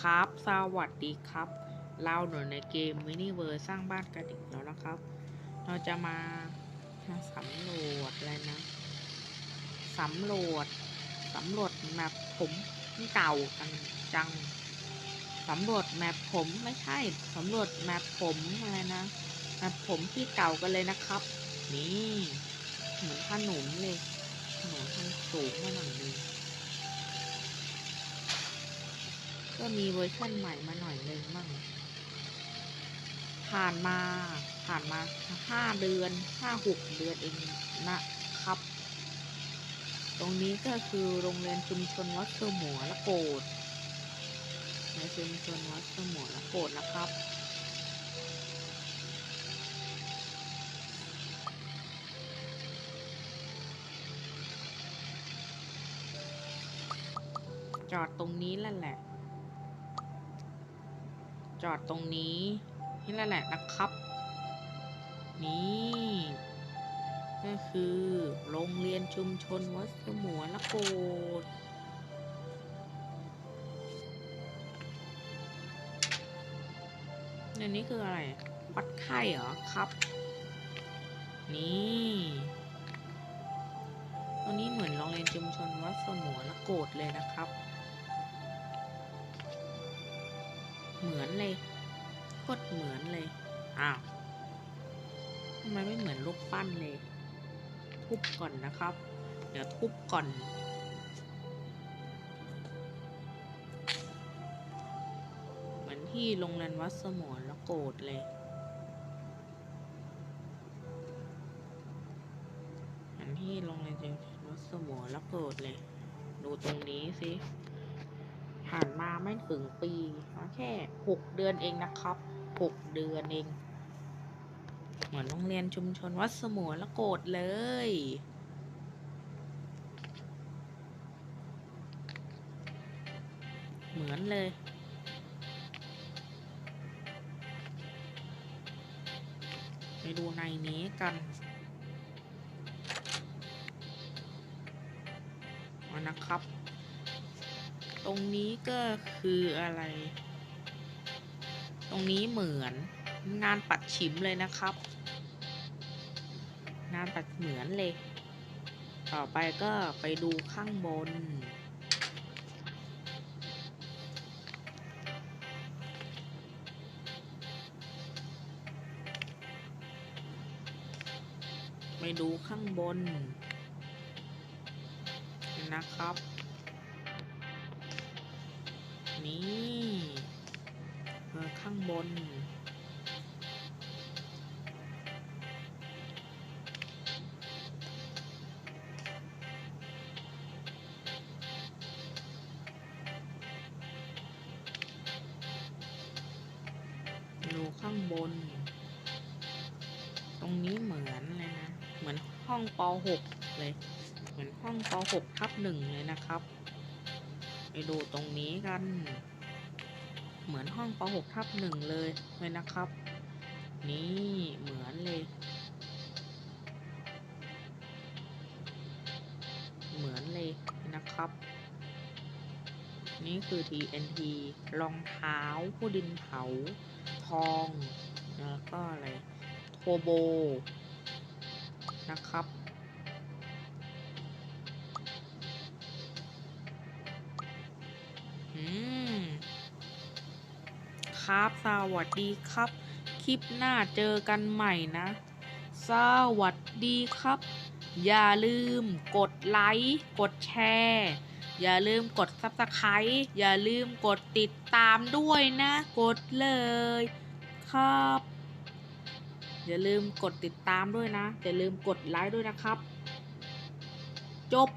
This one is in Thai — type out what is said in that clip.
ครับ สวัสดีครับ เราหนูในเกมมินิเวอร์สร้างบ้านกระดิ่งแล้วนะครับ เราจะมาสำรวจอะไรนะ สำรวจ สำรวจแมปผมเก่าจังจัง สำรวจแมปผมไม่ใช่ สำรวจแมปผมอะไรนะ แมปผมที่เก่ากันเลยนะครับ นี่ เหมือนขนุนเลยขนุนทางสูงมาหน่อยนึง ก็มีเวอร์ชันใหม่มาหน่อยนึงมั่ง ผ่านมาผ่านมาห้าเดือนห้าหกเดือนเองนะครับ ตรงนี้ก็คือโรงเรียนชุมชนวัดสมัวละโกดในชุมชนวัดสมัวละโกดนะครับจอดตรงนี้แหละแหละ จอดตรงนี้ นี่แหละแหละนะครับ นี่ก็คือโรงเรียนชุมชนวัดสมัวละโกดอันนี้คืออะไรวัดไข้เหรอครับ นี่ตัวนี้เหมือนโรงเรียนชุมชนวัดสมัวละโกดเลยนะครับ เหมือนเลยโคตรเหมือนเลย อ้าวทำไมไม่เหมือนรูปปั้นเลย ทุบก่อนนะครับ เดี๋ยวทุบก่อนเหมือนที่โรงเรียนวัดสมรละโกดเลยเหมือนที่โรงเรียนวัดสมรละโกดเลย ดูตรงนี้สิ ผ่านมาไม่ถึงปีแค่หกเดือนเองนะครับหกเดือนเอง เหมือนโรงเรียนชุมชนวัดสมุนละโกดเลย เหมือนเลยไปดูในนี้กันนะครับ ตรงนี้ก็คืออะไร ตรงนี้เหมือนงานปัดฉิมเลยนะครับ งานปัดเหมือนเลย ต่อไปก็ไปดูข้างบน ไปดูข้างบนนะครับ นี่เออข้างบน ดูข้างบน ตรงนี้เหมือนเลยนะ เหมือนห้องป .6 เลย เหมือนห้องป .6 ทับหนึ่งเลยนะครับ ดูตรงนี้กัน เหมือนห้องป .6 ทับหนึ่งเลยเลยนะครับ นี่เหมือนเลย เหมือนเลยนะครับ นี่คือ TNT รองเท้าผู้ดินเผา ทองแล้วก็อะไร โทโบ นะครับ ครับ สวัสดีครับ คลิปหน้าเจอกันใหม่นะ สวัสดีครับ อย่าลืมกดไลค์กดแชร์อย่าลืมกด Subscribe อย่าลืมกดติดตามด้วยนะ กดเลย ครับ อย่าลืมกดติดตามด้วยนะ อย่าลืมกดไลค์ด้วยนะครับ จบ